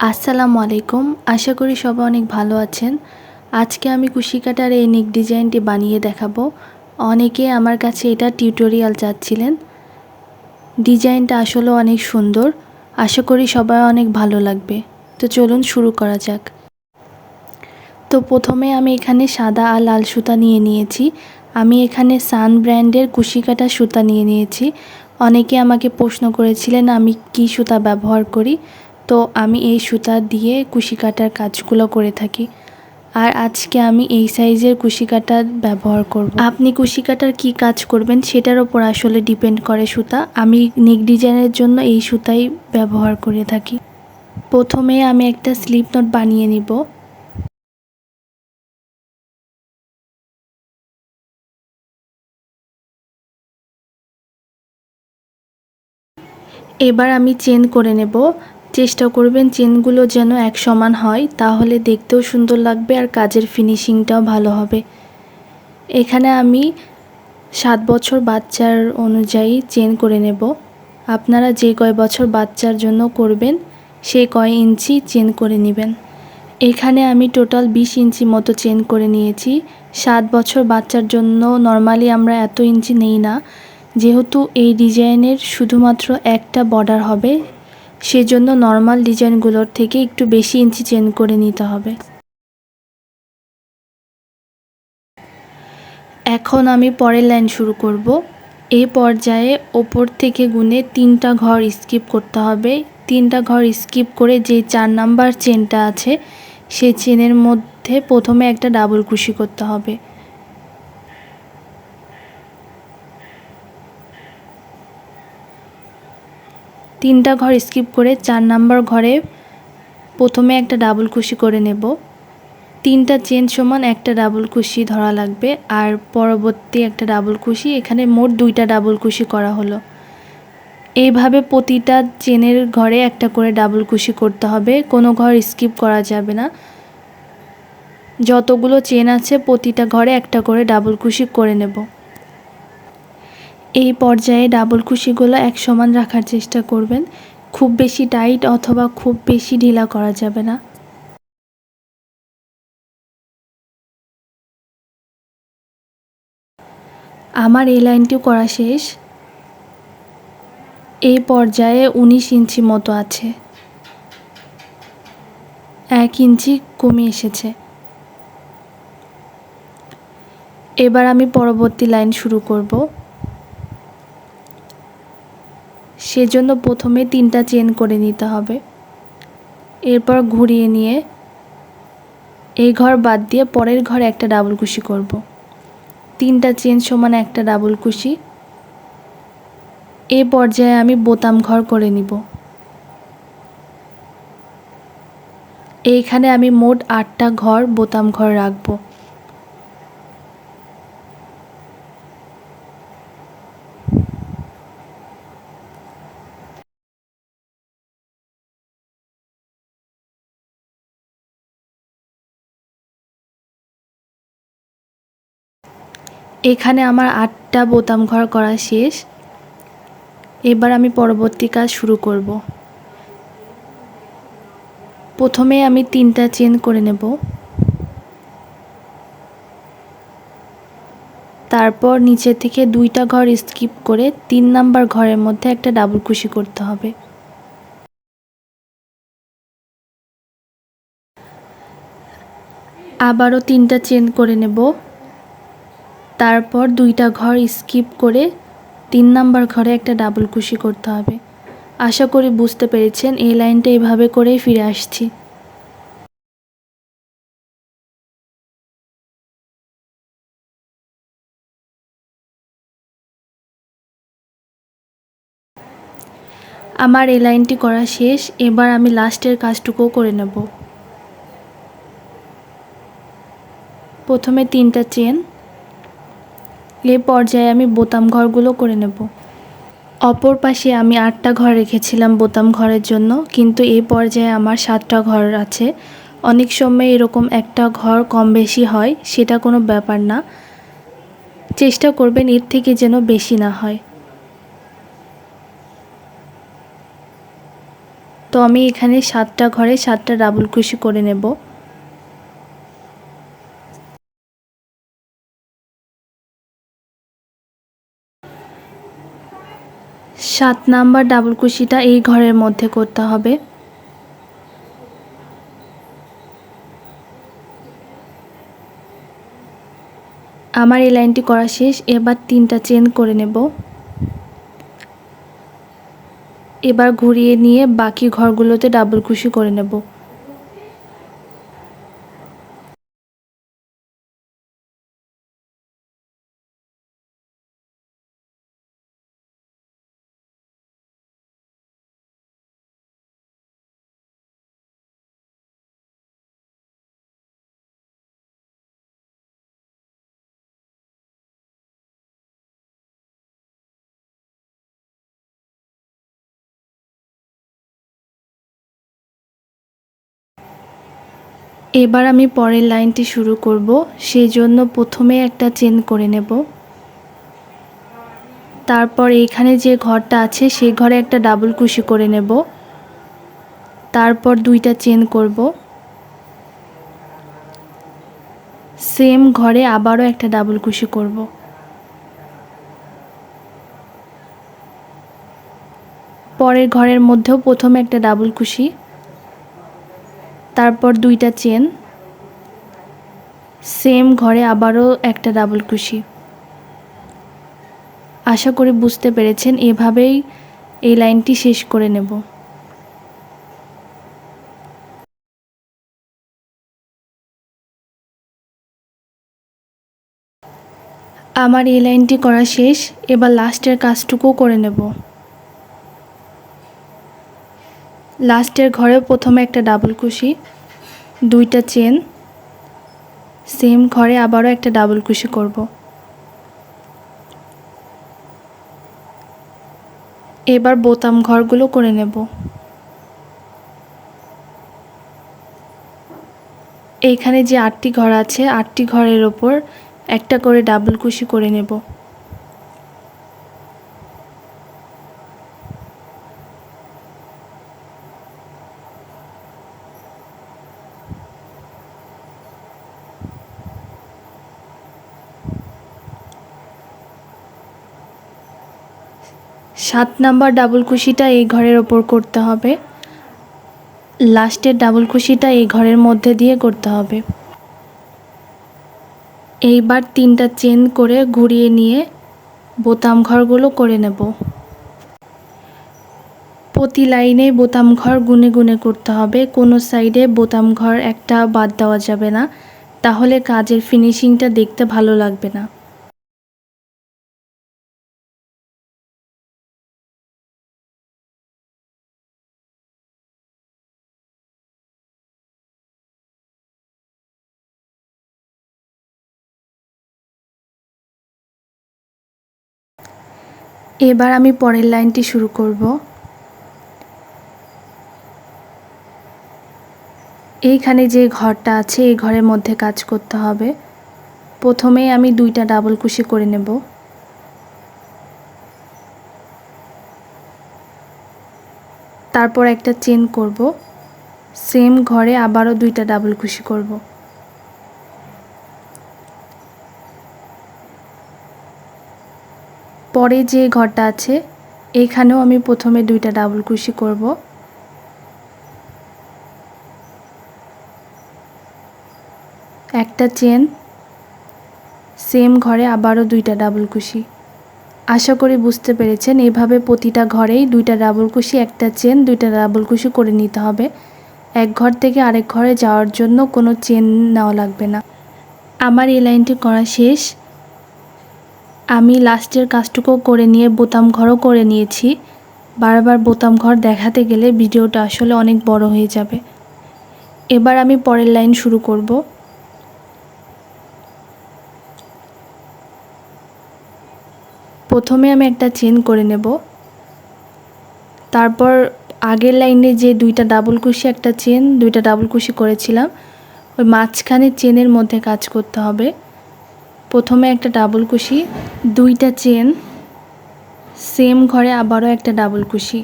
আসসালামু আলাইকুম। আশা করি সবাই অনেক ভালো আছেন। আজকে আমি কুশি কাটার এই নেক ডিজাইনটি বানিয়ে দেখাবো। অনেকে আমার কাছে এটা টিউটোরিয়াল চাচ্ছিলেন। ডিজাইনটা আসলে অনেক সুন্দর। আশা করি সবাই অনেক ভালো লাগবে। তো চলুন শুরু করা যাক। তো প্রথমে আমি এখানে সাদা আর লাল সুতা নিয়ে নিয়েছি। আমি এখানে সান ব্র্যান্ডের কুশি কাটা সুতা নিয়ে নিয়েছি। অনেকে আমাকে প্রশ্ন করেছিলেন, আমি কি সুতা ব্যবহার করি? তো আমি এই সুতা দিয়ে কুশি কাটার কাজগুলো করে থাকি। আর আজকে আমি এই সাইজের কুশি কাটা ব্যবহার করব। আপনি কুশি কাটার কী কাজ করবেন সেটার ওপর আসলে ডিপেন্ড করে সুতা। আমি নেক ডিজাইনের জন্য এই সুতাই ব্যবহার করে থাকি। প্রথমে আমি একটা স্লিপ নোট বানিয়ে নিব। এবার আমি চেন করে নেব। চেষ্টা করবেন চেনগুলো যেন এক সমান হয়, তাহলে দেখতেও সুন্দর লাগবে আর কাজের ফিনিশিংটাও ভালো হবে। এখানে আমি সাত বছর বাচ্চার অনুযায়ী চেন করে নেব। আপনারা যে কয় বছর বাচ্চার জন্য করবেন সেই কয় ইঞ্চি চেন করে নেবেন। এখানে আমি টোটাল বিশ ইঞ্চি মতো চেন করে নিয়েছি। সাত বছর বাচ্চার জন্য নর্মালি আমরা এত ইঞ্চি নেই না। যেহেতু এই ডিজাইনের শুধুমাত্র একটা বর্ডার হবে সেজন্য নর্মাল ডিজাইনগুলোর থেকে একটু বেশি ইঞ্চি চেন করে নিতে হবে। এখন আমি পরের লাইন শুরু করব। এই পর্যায়ে ওপর থেকে গুনে তিনটা ঘর স্কিপ করতে হবে। তিনটা ঘর স্কিপ করে যে চার নাম্বার চেনটা আছে সেই চেনের মধ্যে প্রথমে একটা ডাবল কুশি করতে হবে। তিনটা ঘর স্কিপ করে চার নাম্বার ঘরে প্রথমে একটা ডাবল কুশি করে নেব। তিনটা চেন সমান একটা ডাবল কুশি ধরা লাগবে আর পরবর্তী একটা ডাবল কুশি এখানে মোট দুইটা ডাবল কুশি করা হলো। এইভাবে প্রতিটা চেনের ঘরে একটা করে ডাবল কুশি করতে হবে, কোনো ঘর স্কিপ করা যাবে না। যতগুলো চেন আছে, প্রতিটা ঘরে একটা করে ডাবল কুশি করে নেব। এই পর্যায়ে ডাবল কুশিগুলো এক সমান রাখার চেষ্টা করবেন। খুব বেশি টাইট অথবা খুব বেশি ঢিলা করা যাবে না। আমার এই লাইনটিও করা শেষ। এই পর্যায়ে উনিশ ইঞ্চি মতো আছে। এক ইঞ্চি কমে এসেছে। এবার আমি পরবর্তী লাইন শুরু করব। সেজন্য প্রথমে তিনটা চেন করে নিতে হবে। এরপর ঘুরিয়ে নিয়ে এই ঘর বাদ দিয়ে পরের ঘরে একটা ডাবল কুশি করব। তিনটা চেন সমান একটা ডাবল কুশি। এ পর্যায়ে আমি বোতাম ঘর করে নিব। এইখানে আমি মোট আটটা ঘর বোতাম ঘর রাখব। এখানে আমার আটটা বোতাম ঘর করা শেষ। এবার আমি পরবর্তী কাজ শুরু করব। প্রথমে আমি তিনটা চেন করে নেব। তারপর নিচে থেকে দুইটা ঘর স্কিপ করে তিন নাম্বার ঘরের মধ্যে একটা ডাবল কুশি করতে হবে। আবারও তিনটা চেন করে নেব। তারপর দুইটা ঘর স্কিপ করে তিন নাম্বার ঘরে একটা ডাবল কুশি করতে হবে। আশা করি বুঝতে পেরেছেন, এই লাইনটা এভাবে করেই ফিরে আসছি। আমার এই লাইনটি করা শেষ, এবার আমি লাস্টের কাজটুকুও করে নেব। প্রথমে তিনটা চেন এ পর্যায়ে আমি বোতাম ঘরগুলো করে নেব। অপর পাশে আমি আটটা ঘর রেখেছিলাম বোতাম ঘরের জন্য, কিন্তু এই পর্যায়ে আমার সাতটা ঘর আছে। অনেক সময় এরকম একটা ঘর কম বেশি হয়, সেটা কোনো ব্যাপার না। চেষ্টা করবেন এর থেকে যেন বেশি না হয়। তো আমি এখানে সাতটা ঘরে সাতটা ডাবল কুশি করে নেব। সাত নাম্বার ডাবল কুশিটা এই ঘরের মধ্যে করতে হবে। আমার এই লাইনটি করা শেষ, এবার তিনটা চেন করে নেব। এবার ঘুরিয়ে নিয়ে বাকি ঘরগুলোতে ডাবল কুশি করে নেব। এবার আমি পরের লাইনটি শুরু করব, সেই জন্য প্রথমে একটা চেন করে নেব। তারপর এখানে যে ঘরটা আছে, সেই ঘরে একটা ডাবল কুশি করে নেব। তারপর দুইটা চেন করব। সেম ঘরে আবারও একটা ডাবল কুশি করব। পরের ঘরের মধ্যেও প্রথমে একটা ডাবল কুশি। তারপর দুইটা চেন। সেম ঘরে আবারও একটা ডাবল কুশি। আশা করি বুঝতে পেরেছেন, এভাবেই এই লাইনটি শেষ করে নেব। আমার এই লাইনটি করা শেষ, এবার লাস্টের কাজটুকু করে নেব। লাস্টের ঘরে প্রথমে একটা ডাবল কুশি, দুইটা চেন সেম ঘরে আবারও একটা ডাবল কুশি করব। এবার বোতাম ঘরগুলো করে নেব। এইখানে যে আটটি ঘর আছে, আটটি ঘরের ওপর একটা করে ডাবল কুশি করে নেব। সাত নাম্বার ডাবল কুশিটা এই ঘরের ওপর করতে হবে। লাস্টের ডাবল কুশিটা এই ঘরের মধ্যে দিয়ে করতে হবে। এইবার তিনটা চেন করে ঘুরিয়ে নিয়ে বোতাম ঘরগুলো করে নেব। প্রতি লাইনে বোতাম ঘর গুনে গুনে করতে হবে। কোনো সাইডে বোতাম ঘর একটা বাদ দেওয়া যাবে না। তাহলে কাজের ফিনিশিংটা দেখতে ভালো লাগবে না। এবার আমি পরের লাইনটি শুরু করব। এইখানে যে ঘরটা আছে, এই ঘরের মধ্যে কাজ করতে হবে। প্রথমে আমি দুইটা ডাবল কুশি করে নেব। তারপর একটা চেন করব। সেম ঘরে আবারও দুইটা ডাবল কুশি করব। পরে যে ঘরটা আছে, এখানেও আমি প্রথমে দুইটা ডাবল কুশি করব। একটা চেন সেম ঘরে আবারও দুইটা ডাবল কুশি। আশা করি বুঝতে পেরেছেন, এভাবে প্রতিটা ঘরেই দুইটা ডাবল কুশি, একটা চেন, দুইটা ডাবল কুশি করে নিতে হবে। এক ঘর থেকে আরেক ঘরে যাওয়ার জন্য কোনো চেন নেওয়া লাগবে না। আমার এই লাইনটি করা শেষ। আমি লাস্টের কাজটুকু করে নিয়ে বোতাম ঘরও করে নিয়েছি। বারবার বোতাম ঘর দেখাতে গেলে ভিডিওটা আসলে অনেক বড় হয়ে যাবে। এবার আমি পরের লাইন শুরু করব। প্রথমে আমি একটা চেন করে নেব। তারপর আগের লাইনে যে দুইটা ডাবল কুশি, একটা চেন, দুইটা ডাবল কুশি করেছিলাম। ওই মাঝখানে চেনের মধ্যে কাজ করতে হবে। প্রথমে একটা ডাবল কুশি, দুইটা চেন সেম ঘরে আবারও একটা ডাবল কুশি।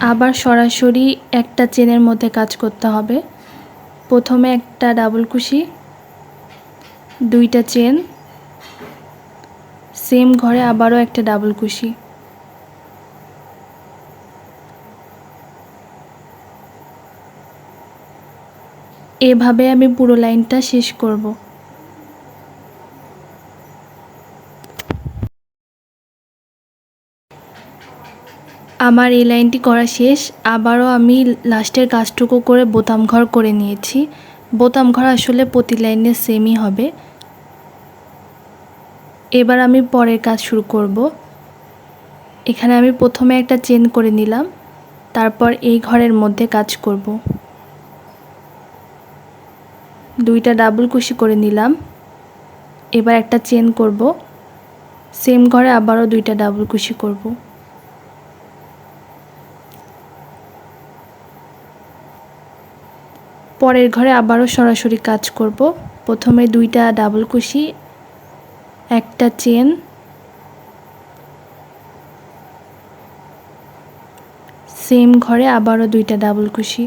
আবার সরাসরি একটা চেনের মধ্যে কাজ করতে হবে। প্রথমে একটা ডাবল কুশি, দুইটা চেন সেম ঘরে আবারও একটা ডাবল কুশি। এভাবে আমি পুরো লাইনটা শেষ করব। আমার এই লাইনটি করা শেষ। আবারও আমি লাস্টের কাজটুকু করে বোতাম ঘর করে নিয়েছি। বোতাম ঘর আসলে প্রতি লাইনে সেমই হবে। এবার আমি পরের কাজ শুরু করব। এখানে আমি প্রথমে একটা চেন করে নিলাম। তারপর এই ঘরের মধ্যে কাজ করব। দুইটা ডাবল কুশি করে নিলাম। এবার একটা চেন করব। সেম ঘরে আবারও দুইটা ডাবল কুশি করব। পরের ঘরে আবারও সরাসরি কাজ করব। প্রথমে দুইটা ডাবল কুশি, একটা চেন সেম ঘরে আবারও দুইটা ডাবল কুশি।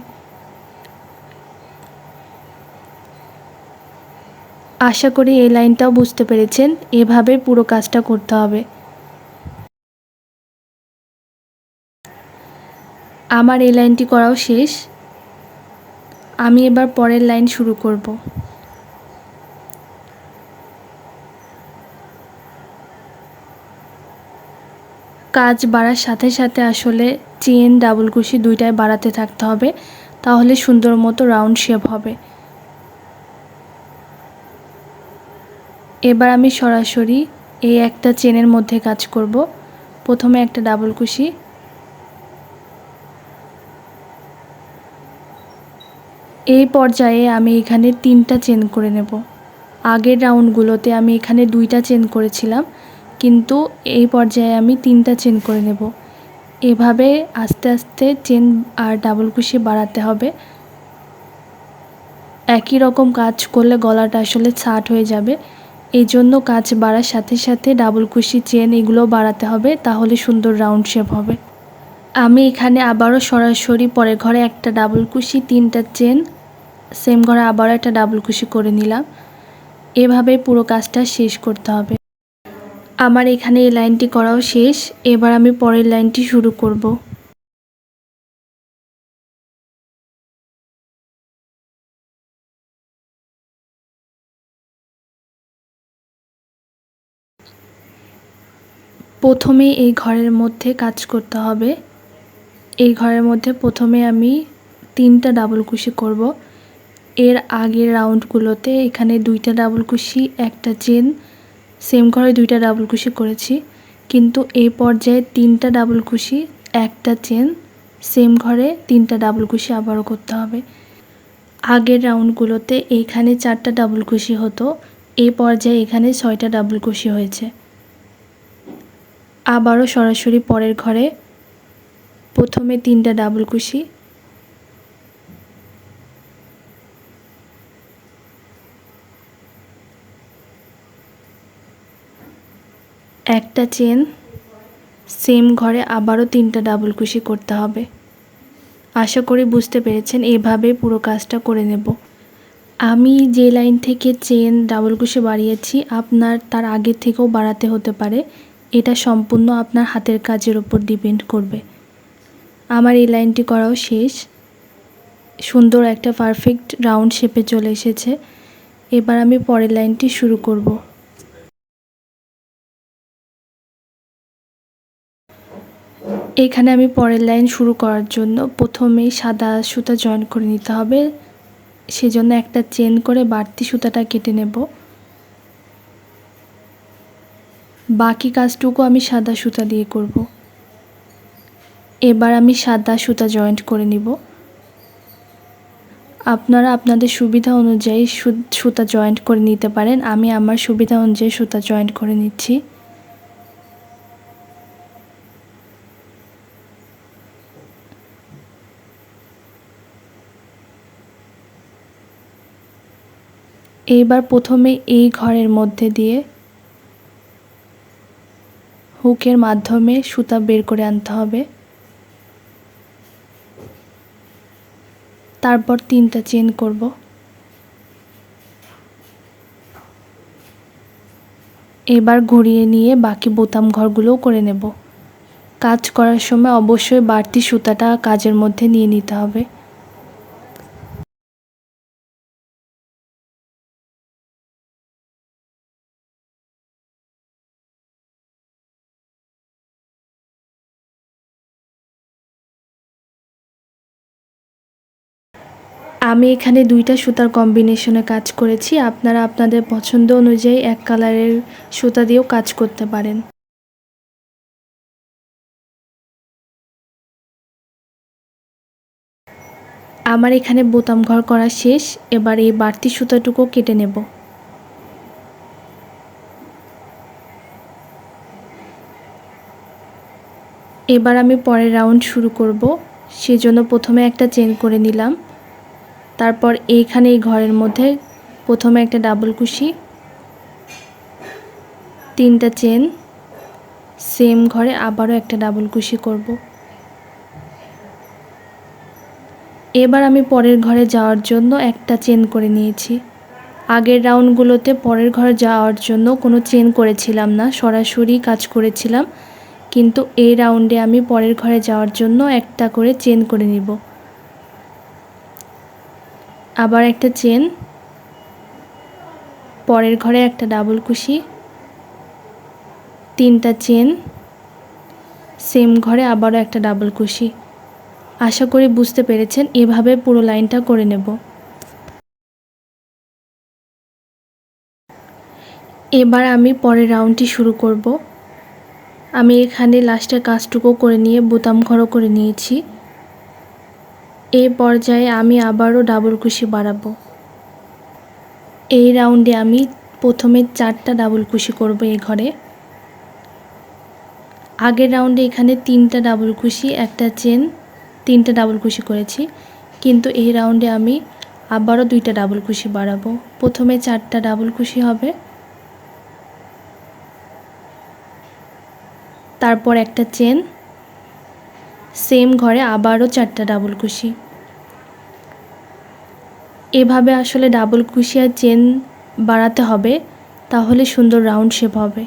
আশা করি এই লাইনটাও বুঝতে পেরেছেন। এভাবে পুরো কাজটা করতে হবে। আমার এই লাইনটি করাও শেষ। আমি এবার পরের লাইন শুরু করব। কাজ বাড়ার সাথে সাথে আসলে চেন ডাবল কুশি দুইটাই বাড়াতে থাকতে হবে। তাহলে সুন্দর মতো রাউন্ড শেপ হবে। এবার আমি সরাসরি এই একটা চেনের মধ্যে কাজ করব। প্রথমে একটা ডাবল কুশি। এই পর্যায়ে আমি এখানে তিনটা চেন করে নেব। আগের রাউন্ডগুলোতে আমি এখানে দুইটা চেন করেছিলাম, কিন্তু এই পর্যায়ে আমি তিনটা চেন করে নেব। এভাবে আস্তে আস্তে চেন আর ডাবল কুশি বাড়াতে হবে। একই রকম কাজ করলে গলাটা আসলে ছাট হয়ে যাবে। এই জন্য কাজ বাড়ার সাথে সাথে ডাবল কুশি চেন এগুলো বাড়াতে হবে, তাহলে সুন্দর রাউন্ড শেপ হবে। আমি এখানে আবারও সরাসরি পরের ঘরে একটা ডাবল কুশি, তিনটা চেন, সেম ঘরে আবারও একটা ডাবল কুশি করে নিলাম। এভাবে পুরো কাজটা শেষ করতে হবে। আমার এখানে এই লাইনটি করাও শেষ, এবার আমি পরের লাইনটি শুরু করব। প্রথমে এই ঘরের মধ্যে কাজ করতে হবে। এই ঘরের মধ্যে প্রথমে আমি তিনটা ডাবল কুশি করব। এর আগের রাউন্ডগুলোতে এখানে দুইটা ডাবল কুশি, একটা চেন সেম ঘরে দুইটা ডাবল কুশি করেছি। কিন্তু এই পর্যায়ে তিনটা ডাবল কুশি, একটা চেন সেম ঘরে তিনটা ডাবল কুশি আবারও করতে হবে। আগের রাউন্ডগুলোতে এইখানে চারটা ডাবল কুশি হতো এই পর্যায়ে এখানে ছয়টা ডাবল কুশি হয়েছে। আবারও সরাসরি পরের ঘরে। প্রথমে তিনটা ডাবল কুশি। একটা চেন। সেম ঘরে আবারও তিনটা ডাবল কুশি করতে হবে। আশা করি বুঝতে পেরেছেন, এভাবে পুরো কাজটা করে নেব। আমি যে লাইন থেকে চেন, ডাবল কুশি বাড়িয়েছি, আপনার তার আগে থেকেও বাড়াতে হতে পারে। এটা সম্পূর্ণ আপনার হাতের কাজের ওপর ডিপেন্ড করবে। আমার এই লাইনটি করাও শেষ। সুন্দর একটা পারফেক্ট রাউন্ড শেপে চলে এসেছে। এবার আমি পরের লাইনটি শুরু করব। এখানে আমি পরের লাইন শুরু করার জন্য প্রথমেই সাদা সুতা জয়েন করে নিতে হবে। সেজন্য একটা চেন করে বাড়তি সুতাটা কেটে নেব। বাকি কাজটুকু আমি সাদা সুতা দিয়ে করব। এবার আমি সাদা সুতা জয়েন্ট করে নিব। আপনারা আপনাদের সুবিধা অনুযায়ী সুতা জয়েন্ট করে নিতে পারেন। আমি আমার সুবিধা অনুযায়ী সুতা জয়েন্ট করে নিচ্ছি। এইবার প্রথমে এই ঘরের মধ্যে দিয়ে হুকের মাধ্যমে সুতা বের করে আনতে হবে। তারপর তিনটা চেন করব। এবার ঘুরিয়ে নিয়ে বাকি বোতাম ঘরগুলোও করে নেব। কাজ করার সময় অবশ্যই বাড়তি সুতাটা কাজের মধ্যে নিয়ে নিতে হবে। আমি এখানে দুইটা সুতার কম্বিনেশনে কাজ করেছি। আপনারা আপনাদের পছন্দ অনুযায়ী এক কালারের সুতা দিয়েও কাজ করতে পারেন। আমার এখানে বোতাম ঘর করা শেষ। এবার এই বাড়তি সুতাটুকু কেটে নেব। এবার আমি পরের রাউন্ড শুরু করব। সেজন্য প্রথমে একটা চেন করে নিলাম। তারপর এইখানে এই ঘরের মধ্যে প্রথমে একটা ডাবল কুশি, তিনটা চেন, সেম ঘরে আবারও একটা ডাবল কুশি করব। এবার আমি পরের ঘরে যাওয়ার জন্য একটা চেন করে নিয়েছি। আগের রাউন্ডগুলোতে পরের ঘরে যাওয়ার জন্য কোনো চেন করেছিলাম না, সরাসরি কাজ করেছিলাম। কিন্তু এই রাউন্ডে আমি পরের ঘরে যাওয়ার জন্য একটা করে চেন করে নিব। আবার একটা চেন, পরের ঘরে একটা ডাবল কুশি, তিনটা চেন, সেম ঘরে আবারও একটা ডাবল কুশি। আশা করি বুঝতে পেরেছেন, এভাবে পুরো লাইনটা করে নেব। এবার আমি পরের রাউন্ডটি শুরু করব। আমি এখানে লাস্টের কাজটুকু করে নিয়ে বোতাম ঘরও করে নিয়েছি। এই পর্যায়ে আমি আবারও ডাবল কুশি বাড়াবো। এই রাউন্ডে আমি প্রথমে চারটা ডাবল কুশি করব এই ঘরে। আগের রাউন্ডে এখানে তিনটা ডাবল কুশি, একটা চেন, তিনটা ডাবল কুশি করেছি। কিন্তু এই রাউন্ডে আমি আবারও দুইটা ডাবল কুশি বাড়াবো। প্রথমে চারটা ডাবল কুশি হবে। তারপর একটা চেন সেম ঘরে আবারও চারটা ডাবল কুশি। এভাবে আসলে ডাবল কুশি আর চেন বাড়াতে হবে, তাহলে সুন্দর রাউন্ড শেপ হবে।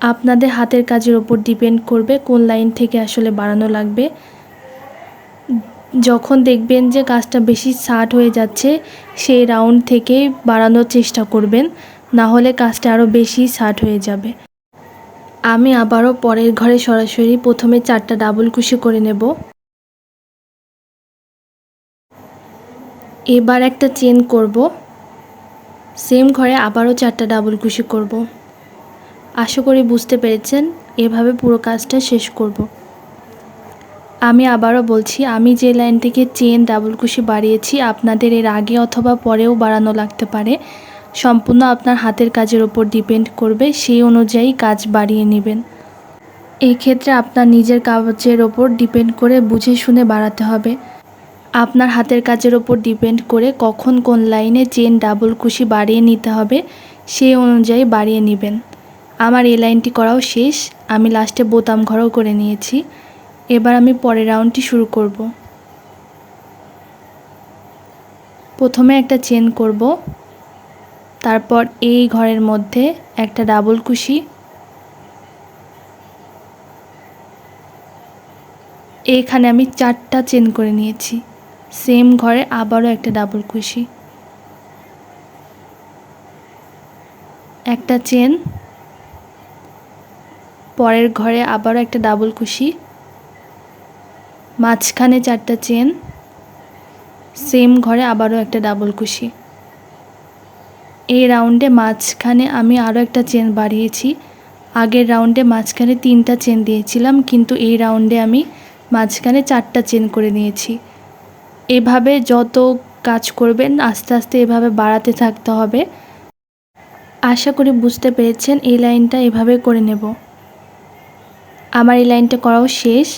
আপনাদের হাতের কাজের ওপর ডিপেন্ড করবে কোন লাইন থেকে আসলে বাড়ানো লাগবে। যখন দেখবেন যে কাজটা বেশি শার্ট হয়ে যাচ্ছে, সেই রাউন্ড থেকে বাড়ানোর চেষ্টা করবেন, না হলে কাজটা আরও বেশি শার্ট হয়ে যাবে। আমি আবারও পরের ঘরে সরাসরি প্রথমে চারটা ডাবল কুশি করে নেব। এবার একটা চেন করব। সেম ঘরে আবারও চারটা ডাবল কুশি করব। আশা করি বুঝতে পেরেছেন, এভাবে পুরো কাজটা শেষ করব। আমি আবারও বলছি, আমি যে লাইন থেকে চেন ডাবল কুশি বাড়িয়েছি, আপনাদের এর আগে অথবা পরেও বাড়ানো লাগতে পারে। সম্পূর্ণ আপনার হাতের কাজের ওপর ডিপেন্ড করবে, সেই অনুযায়ী কাজ বাড়িয়ে নেবেন। এই ক্ষেত্রে আপনার নিজের কাজের ওপর ডিপেন্ড করে বুঝে শুনে বাড়াতে হবে। আপনার হাতের কাজের ওপর ডিপেন্ড করে কখন কোন লাইনে চেন ডাবল কুশি বাড়িয়ে নিতে হবে, সেই অনুযায়ী বাড়িয়ে নেবেন। আমার এই লাইনটি করাও শেষ, আমি লাস্টে বোতাম ঘরও করে নিয়েছি। এবার আমি পরের রাউন্ডটি শুরু করব। প্রথমে একটা চেন করব। তারপর এই ঘরের মধ্যে একটা ডাবল কুশি। এইখানে আমি চারটা চেন করে নিয়েছি। সেম ঘরে আবারও একটা ডাবল কুশি। একটা চেন। পরের ঘরে আবারও একটা ডাবল কুশি। মাঝখানে চারটা চেন। সেম ঘরে আবারও একটা ডাবল কুশি। এই রাউন্ডে মাঝখানে আমি আরও একটা চেন বাড়িয়েছি। আগের রাউন্ডে মাঝখানে তিনটা চেন দিয়েছিলাম, কিন্তু এই রাউন্ডে আমি মাঝখানে চারটা চেন করে নিয়েছি। এভাবে যত কাজ করবেন, আস্তে আস্তে এভাবে বাড়াতে থাকতে হবে। আশা করি বুঝতে পেরেছেন, এই লাইনটা এভাবে করে নেব। আমার এই লাইনটা করাও শেষ।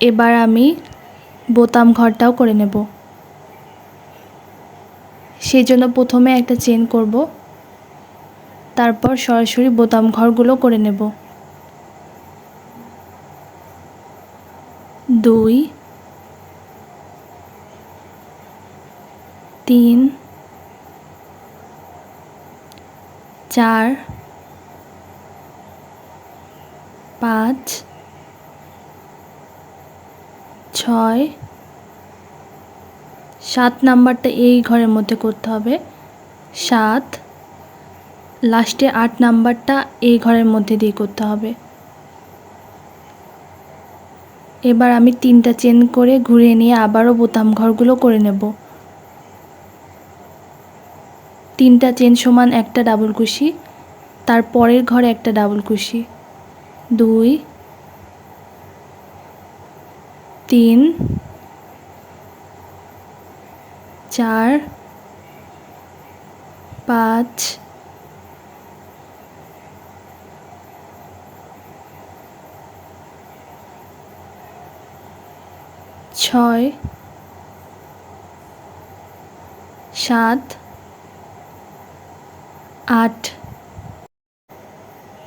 এবার আমি বোতাম ঘরটাও করে নেব। সেই জন্য প্রথমে একটা চেন করব। তারপর সরাসরি বোতাম ঘরগুলো করে নেব। দুই, তিন, চার, পাঁচ, ছয় সাত নাম্বারটা এই ঘরের মধ্যে করতে হবে। সাত লাস্টে আট নাম্বারটা এই ঘরের মধ্যে দিয়ে করতে হবে। এবার আমি তিনটা চেন করে ঘুরে নিয়ে আবারও বোতাম ঘরগুলো করে নেব। তিনটা চেন সমান একটা ডাবল কুশি, তার পরের ঘরে একটা ডাবল কুশি। দুই, তিন চার, পাঁচ, ছয়, সাত, আট।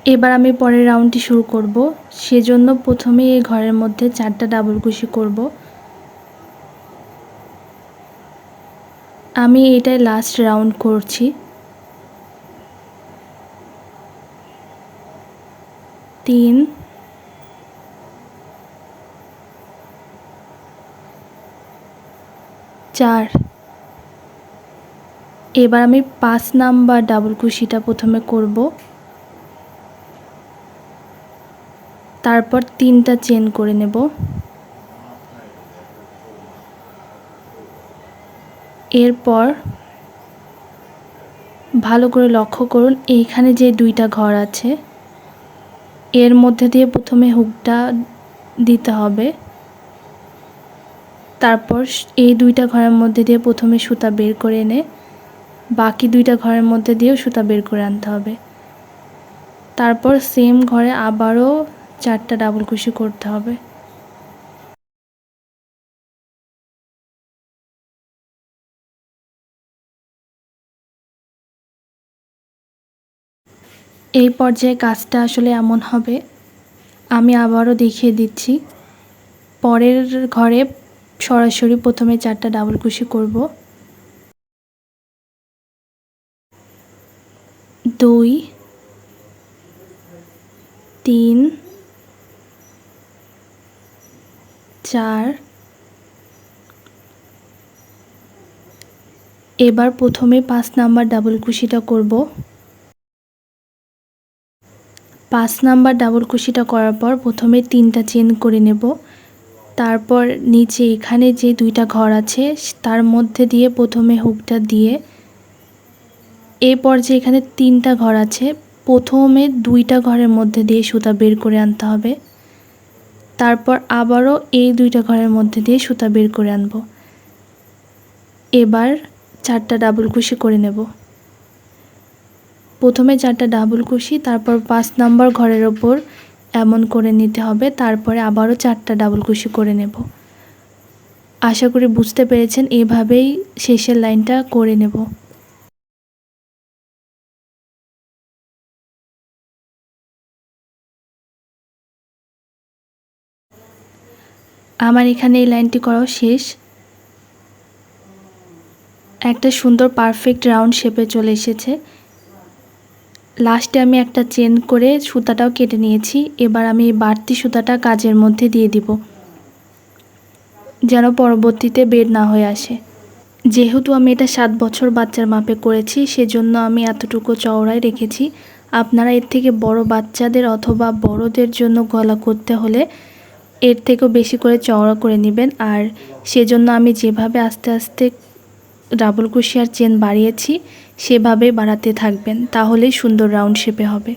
এবার আমি পরের রাউন্ডটি শুরু করব। সেজন্য প্রথমে এই ঘরের মধ্যে চারটা ডাবল কুশি করব। আমি এটাই লাস্ট রাউন্ড করছি। তিন। চার। এবার আমি পাঁচ নাম্বার ডাবল কুশিটা প্রথমে করব। তারপর তিনটা চেন করে নেব। এরপর ভালো করে লক্ষ্য করুন, এইখানে যে দুইটা ঘর আছে, এর মধ্যে দিয়ে প্রথমে হুকটা দিতে হবে। তারপর এই দুইটা ঘরের মধ্যে দিয়ে প্রথমে সুতা বের করে এনে বাকি দুইটা ঘরের মধ্যে দিয়েও সুতা বের করে আনতে হবে। তারপর সেম ঘরে আবারও চারটা ডাবল কুশি করতে হবে। এই পর্যায়ে কাজটা আসলে এমন হবে। আমি আবারও দেখিয়ে দিচ্ছি। পরের ঘরে সরাসরি প্রথমে চারটা ডাবল কুশি করব। দুই, তিন, চার। এবার প্রথমে পাঁচ নাম্বার ডাবল কুশিটা করব। পাঁচ নাম্বার ডাবল কুশিটা করার পর প্রথমে তিনটা চেন করে নেব। তারপর নিচে এখানে যে দুইটা ঘর আছে, তার মধ্যে দিয়ে প্রথমে হুকটা দিয়ে এরপর যে এখানে তিনটা ঘর আছে। প্রথমে দুইটা ঘরের মধ্যে দিয়ে সুতা বের করে আনতে হবে। তারপর আবারও এই দুইটা ঘরের মধ্যে দিয়ে সুতা বের করে আনব। এবার চারটা ডাবল কুশি করে নেব। প্রথমে চারটা ডাবল কুশি, তারপর পাঁচ নাম্বার ঘরের ওপর এমন করে নিতে হবে, তারপরে আবারও চারটা ডাবল কুশি করে নেব। আশা করি বুঝতে পেরেছেন, এভাবেই শেষের লাইনটা করে নেব। আমার এখানে এই লাইনটি করাও শেষ। একটা সুন্দর পারফেক্ট রাউন্ড শেপে চলে এসেছে। লাস্টে আমি একটা চেন করে সুতাটাও কেটে নিয়েছি। এবার আমি এই বাড়তি সুতাটা কাজের মধ্যে দিয়ে দিব। যেন পরবর্তীতে বের না হয়ে আসে। যেহেতু আমি এটা সাত বছর বাচ্চার মাপে করেছি, সেজন্য আমি এতটুকু চওড়ায় রেখেছি। আপনারা এর থেকে বড় বাচ্চাদের অথবা বড়দের জন্য গলা করতে হলে এর থেকেও বেশি করে চওড়া করে নেবেন। আর সেজন্য আমি যেভাবে আস্তে আস্তে ডাবল কুশিয়ার চেন বাড়িয়েছি সেভাবে বাড়াতে থাকবেন, তাহলেই সুন্দর রাউন্ড শেপে হবে।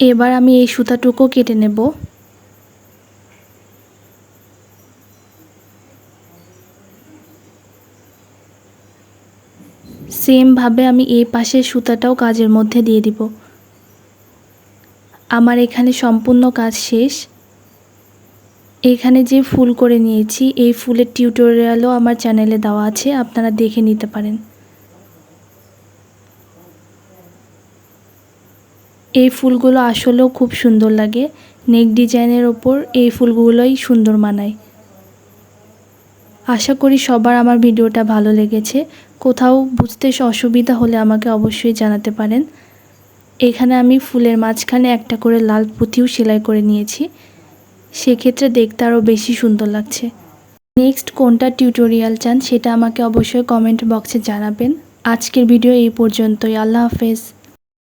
এবার আমি এই সুতাটুকু কেটে নেব। সেমভাবে আমি এই পাশের সুতাটাও কাজের মধ্যে দিয়ে দিব। আমার এখানে সম্পূর্ণ কাজ শেষ। এখানে যে ফুল করে নিয়েছি, এই ফুলের টিউটোরিয়ালও আমার চ্যানেলে দেওয়া আছে, আপনারা দেখে নিতে পারেন। এই ফুলগুলো আসলেও খুব সুন্দর লাগে। নেক ডিজাইনের ওপর এই ফুলগুলোই সুন্দর মানায়। আশা করি সবার আমার ভিডিওটা ভালো লেগেছে। কোথাও বুঝতে অসুবিধা হলে আমাকে অবশ্যই জানাতে পারেন। এখানে আমি ফুলের মাঝখানে একটা করে লাল পুঁথিও সেলাই করে নিয়েছি। সেক্ষেত্রে দেখতে আরও বেশি সুন্দর লাগছে। নেক্সট কোনটা টিউটোরিয়াল চান সেটা আমাকে অবশ্যই কমেন্ট বক্সে জানাবেন। আজকের ভিডিও এই পর্যন্তই। আল্লাহ হাফেজ।